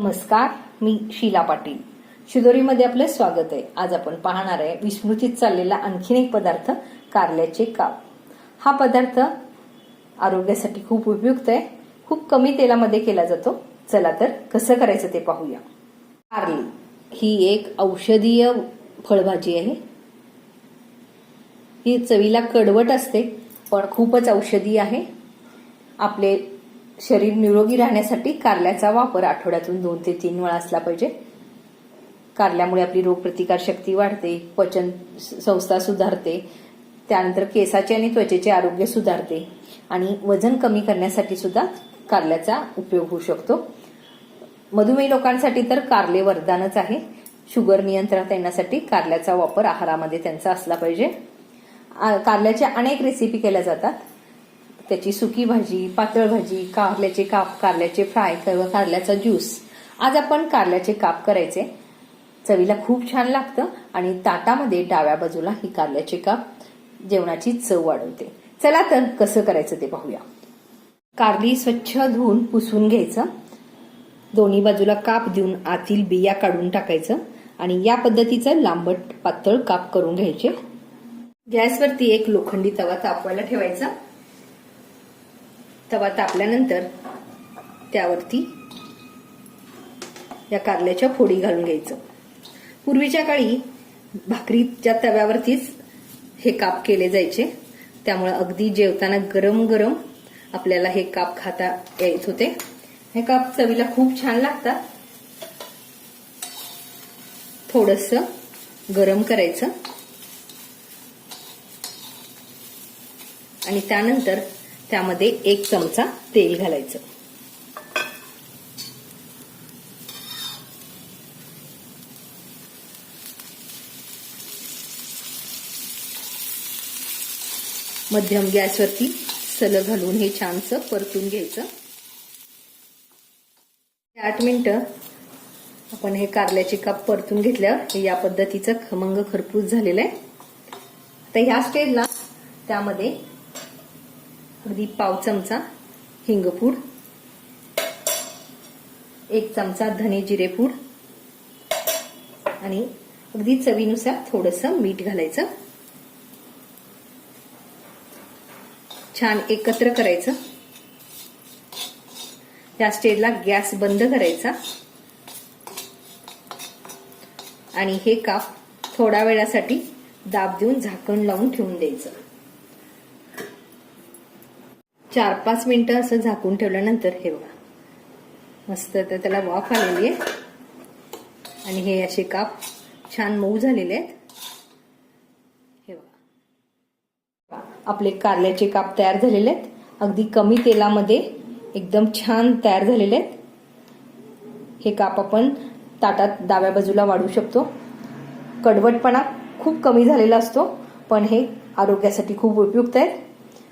नमस्कार मी शीला पाटील. शिदोरीमध्ये आपलं स्वागत आहे. आज आपण पाहणार आहे विस्मृतीत चाललेला आणखीन एक पदार्थ कारल्याचे काप. हा पदार्थ आरोग्यासाठी खूप उपयुक्त आहे. खूप कमी तेलामध्ये केला जातो. चला तर कसं करायचं ते पाहूया. कारली ही एक औषधीय फळभाजी आहे. ही चवीला कडवट असते पण खूपच औषधी आहे. आपले शरीर निरोगी राहण्यासाठी कारल्याचा वापर आठवड्यातून दोन ते तीन वेळा असला पाहिजे. कारल्यामुळे आपली रोगप्रतिकार शक्ती वाढते पचन संस्था सुधारते त्यानंतर केसाचे आणि त्वचेचे आरोग्य सुधारते आणि वजन कमी करण्यासाठी सुद्धा कारल्याचा उपयोग होऊ शकतो. मधुमेह लोकांसाठी तर कारले वरदानच आहे. शुगर नियंत्रणात येण्यासाठी कारल्याचा वापर आहारामध्ये त्यांचा असला पाहिजे. आ- कारल्याच्या अनेक रेसिपी केल्या जातात. त्याची सुकी भाजी पातळ भाजी कारल्याचे काप कारल्याचे फ्राय किंवा कारल्याचा ज्यूस. आज आपण कारल्याचे काप करायचे. चवीला खूप छान लागतं आणि ताटामध्ये डाव्या बाजूला ही कारल्याचे काप जेवणाची चव वाढवते. चला तर कसं करायचं ते पाहूया. कारली स्वच्छ धुवून पुसून घ्यायचं. दोन्ही बाजूला काप देऊन आतील बिया काढून टाकायचं आणि या पद्धतीचं लांबट पातळ काप करून घ्यायचे. गॅसवरती एक लोखंडी तवा तापवायला ठेवायचा. तवा तापल्यानंतर त्यावरती या कारल्याच्या फोडी घालून घ्यायचं. पूर्वीच्या काळी भाकरीच्या तव्यावरतीच हे काप केले जायचे. त्यामुळे अगदी जेवताना गरम गरम आपल्याला हे काप खाता येत होते. हे काप चवीला खूप छान लागतात. थोडस गरम करायचं. आणि त्यानंतर त्यामध्ये एक चमचा तेल घालायचं. मध्यम गॅसवरती सलग घालून हे छानसं परतून घ्यायचं. आठ मिनिटं आपण हे कारल्याचे काप परतून घेतल्यावर या पद्धतीचं खमंग खरपूस झालेलं आहे. तर ह्या स्टेजला त्यामध्ये अगदी पाव चमचा हिंगपूड एक चमचा धने जिरे पूड आणि अगदी चवीनुसार थोडस मीठ घालायचं. छान एकत्र करायचं. त्या स्टेजला गॅस बंद करायचा. आणि हे काप थोड्या वेळासाठी दाब देऊन झाकण लावून ठेवून द्यायचं. चार पाच मिनिटं असं झाकून ठेवल्यानंतर हे बघा. मस्त तर त्याला वाफ आलेली आहे. आणि हे असे काप छान मऊ झालेले आहेत. हे बघा. आपले कारल्याचे काप तयार झालेले आहेत. अगदी कमी तेलामध्ये एकदम छान तयार झालेले आहेत. हे काप आपण ताटात डाव्या बाजूला वाढू शकतो. कडवटपणा खूप कमी झालेला असतो पण हे आरोग्यासाठी खूप उपयुक्त आहेत.